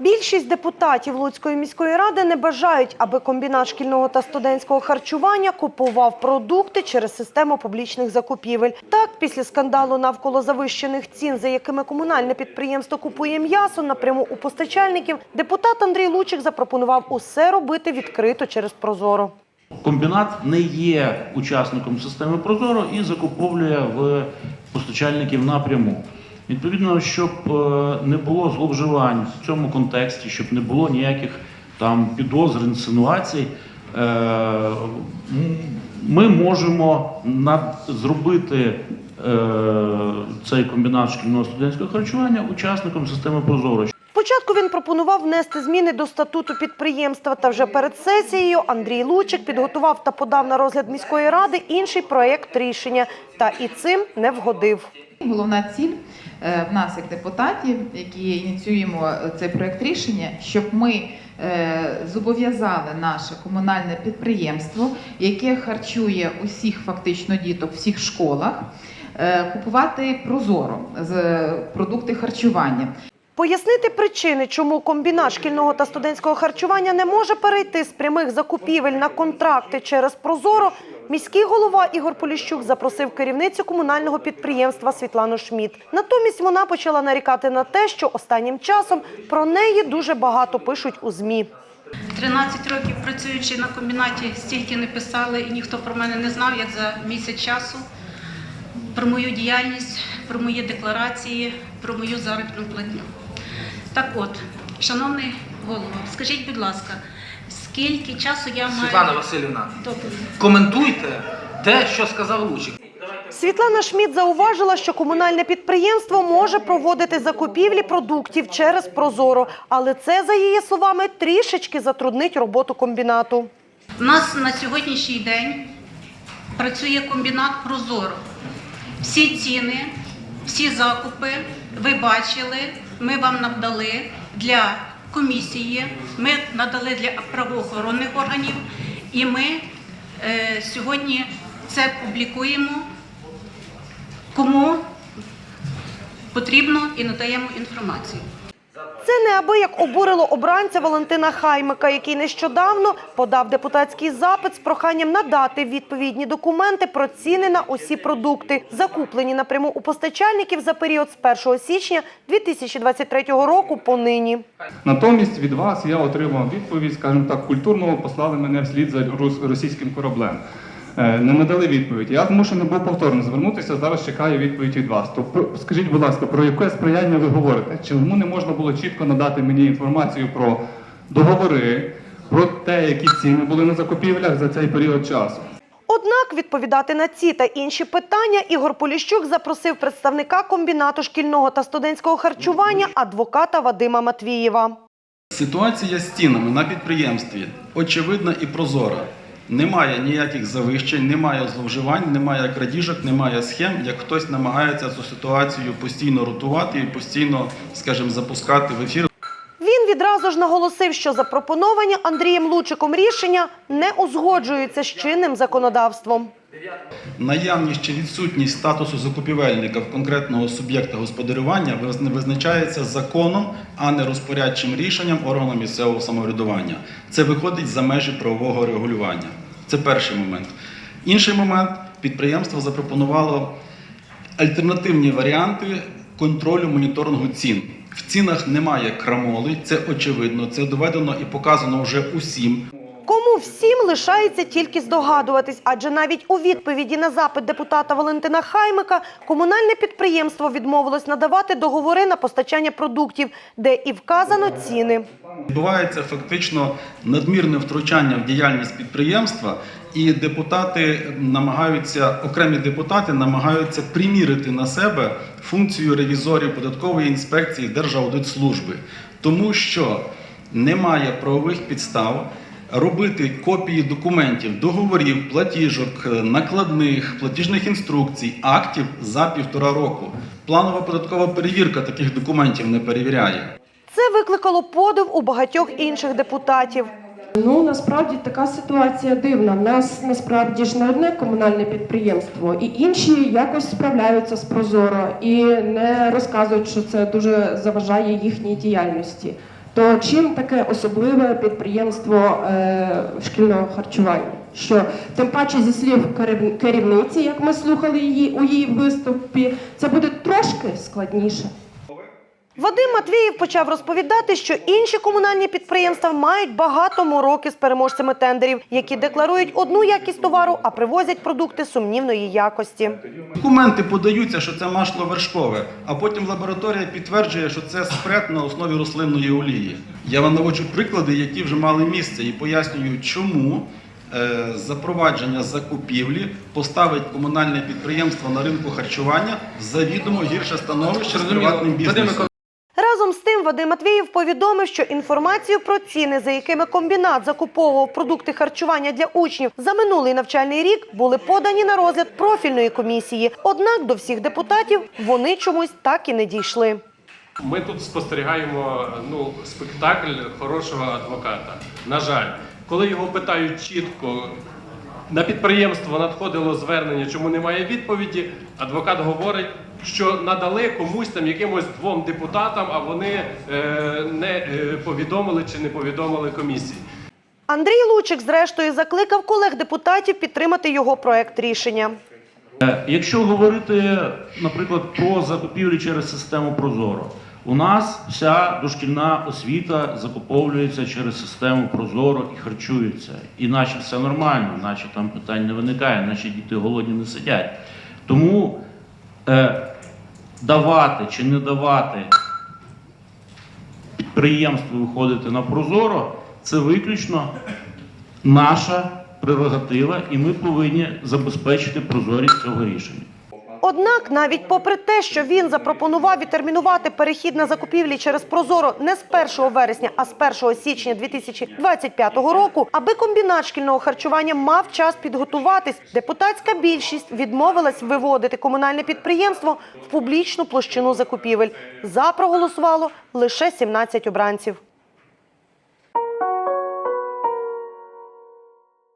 Більшість депутатів Луцької міської ради не бажають, аби комбінат шкільного та студентського харчування купував продукти через систему публічних закупівель. Так, після скандалу навколо завищених цін, за якими комунальне підприємство купує м'ясо напряму у постачальників, депутат Андрій Лучик запропонував усе робити відкрито через Прозоро. Комбінат не є учасником системи Прозоро і закуповує в постачальників напряму. Відповідно, щоб е, не було зловживань в цьому контексті, щоб не було ніяких там підозр, інсинуацій, е, ми можемо зробити е, цей комбінат шкільного студентського харчування учасником системи Прозоро. Спочатку він пропонував внести зміни до статуту підприємства. Та вже перед сесією Андрій Лучик підготував та подав на розгляд міської ради інший проєкт рішення. Та і цим не вгодив. Головна ціль е, в нас, як депутатів, які ініціюємо е, цей проект рішення, щоб ми е, зобов'язали наше комунальне підприємство, яке харчує усіх фактично діток всіх школах, купувати прозоро з продукти харчування. Пояснити причини, чому комбінат шкільного та студентського харчування не може перейти з прямих закупівель на контракти через Прозоро, міський голова Ігор Поліщук запросив керівницю комунального підприємства Світлану Шміт. Натомість вона почала нарікати на те, що останнім часом про неї дуже багато пишуть у ЗМІ. 13 років працюючи на комбінаті, стільки не писали, і ніхто про мене не знав, як за місяць часу. Про мою діяльність, про мої декларації, про мою заробітну платню. Так от, шановний голово, скажіть, будь ласка, скільки часу я маю Світлана Васильівна, доповідь? коментуйте те, що сказав Лучик. Світлана Шміт зауважила, що комунальне підприємство може проводити закупівлі продуктів через Прозоро, але це, за її словами, трішечки затруднить роботу комбінату. У нас на сьогоднішній день працює комбінат Прозоро. Всі ціни, всі закупи ви бачили, ми вам надали для комісії, ми надали для правоохоронних органів, і ми е, сьогодні це публікуємо, кому потрібно і надаємо інформацію. Це неабияк обурило обранця Валентина Хаймика, який нещодавно подав депутатський запит з проханням надати відповідні документи про ціни на усі продукти, закуплені напряму у постачальників за період з 1 січня 2023 року по нині. Натомість від вас я отримав відповідь, скажімо так, культурно послали мене вслід за російським кораблем. Е, Не надали відповідь. Я змушений був повторно звернутися. Зараз чекаю відповідь від вас. То про- скажіть, будь ласка, про яке сприяння ви говорите? Чому не можна було чітко надати мені інформацію про договори, про те, які ціни були на закупівлях за цей період часу? Однак відповідати на ці та інші питання Ігор Поліщук запросив представника комбінату шкільного та студентського харчування адвоката Вадима Матвієва. Ситуація з цінами на підприємстві очевидна і прозора. Немає ніяких завищень, немає зловживань, немає крадіжок, немає схем, як хтось намагається цю ситуацію постійно ротувати і постійно, скажімо, запускати в ефір. Він відразу ж наголосив, що запропоновані Андрієм Лучиком рішення не узгоджуються з чинним законодавством. Наявність чи відсутність статусу закупівельника в конкретного суб'єкта господарювання виз- визначається законом, а не розпорядчим рішенням органу місцевого самоврядування. Це виходить за межі правового регулювання. Це перший момент. Інший момент підприємство запропонувало альтернативні варіанти контролю моніторингу цін. В цінах немає крамоли, це очевидно, це доведено і показано вже усім. Всім лишається тільки здогадуватись, адже навіть у відповіді на запит депутата Валентина Хаймика комунальне підприємство відмовилось надавати договори на постачання продуктів, де і вказано ціни. Відбувається фактично надмірне втручання в діяльність підприємства, і депутати намагаються, окремі депутати намагаються примірити на себе функцію ревізорів податкової інспекції Держаудитслужби, тому що немає правових підстав. Робити копії документів, договорів, платіжок, накладних, платіжних інструкцій, актів за півтора року. Планова податкова перевірка таких документів не перевіряє. Це викликало подив у багатьох інших депутатів. Ну насправді така ситуація дивна. У нас насправді ж не одне комунальне підприємство, і інші якось справляються з Прозоро і не розказують, що це дуже заважає їхній діяльності. То чим таке особливе підприємство е, шкільного харчування? Що тим паче зі слів керівниці, як ми слухали її у її виступі, це буде трошки складніше. Вадим Матвіїв почав розповідати, що інші комунальні підприємства мають багато мороки з переможцями тендерів, які декларують одну якість товару, а привозять продукти сумнівної якості. Документи подаються, що це масло вершкове, а потім лабораторія підтверджує, що це спред на основі рослинної олії. Я вам наводжу приклади, які вже мали місце, і пояснюю, чому е, запровадження закупівлі поставить комунальне підприємство на ринку харчування в завідомо гірше становище з приватним бізнесом. З Вадим Матвіїв повідомив, що інформацію про ціни, за якими комбінат закуповував продукти харчування для учнів за минулий навчальний рік, були подані на розгляд профільної комісії. Однак до всіх депутатів вони чомусь так і не дійшли. Ми тут спостерігаємо ну, спектакль хорошого адвоката. На жаль, коли його питають чітко, на підприємство надходило звернення, чому немає відповіді. Адвокат говорить, що надали комусь там якимось двом депутатам, а вони е, не е, повідомили чи не повідомили комісії. Андрій Лучик, зрештою, закликав колег депутатів підтримати його проект рішення. Е, Якщо говорити, наприклад, про закупівлі через систему Прозоро, у нас вся дошкільна освіта закуповується через систему Прозоро і харчується. І наче все нормально, наче там питань не виникає, наче діти голодні не сидять. Тому е, давати чи не давати підприємству виходити на Прозоро, це виключно наша прерогатива, і ми повинні забезпечити прозорість цього рішення. Однак, навіть попри те, що він запропонував відтермінувати перехід на закупівлі через Прозоро не з 1 вересня, а з 1 січня 2025 року, аби комбінат шкільного харчування мав час підготуватись, депутатська більшість відмовилась виводити комунальне підприємство в публічну площину закупівель. За проголосувало лише 17 обранців.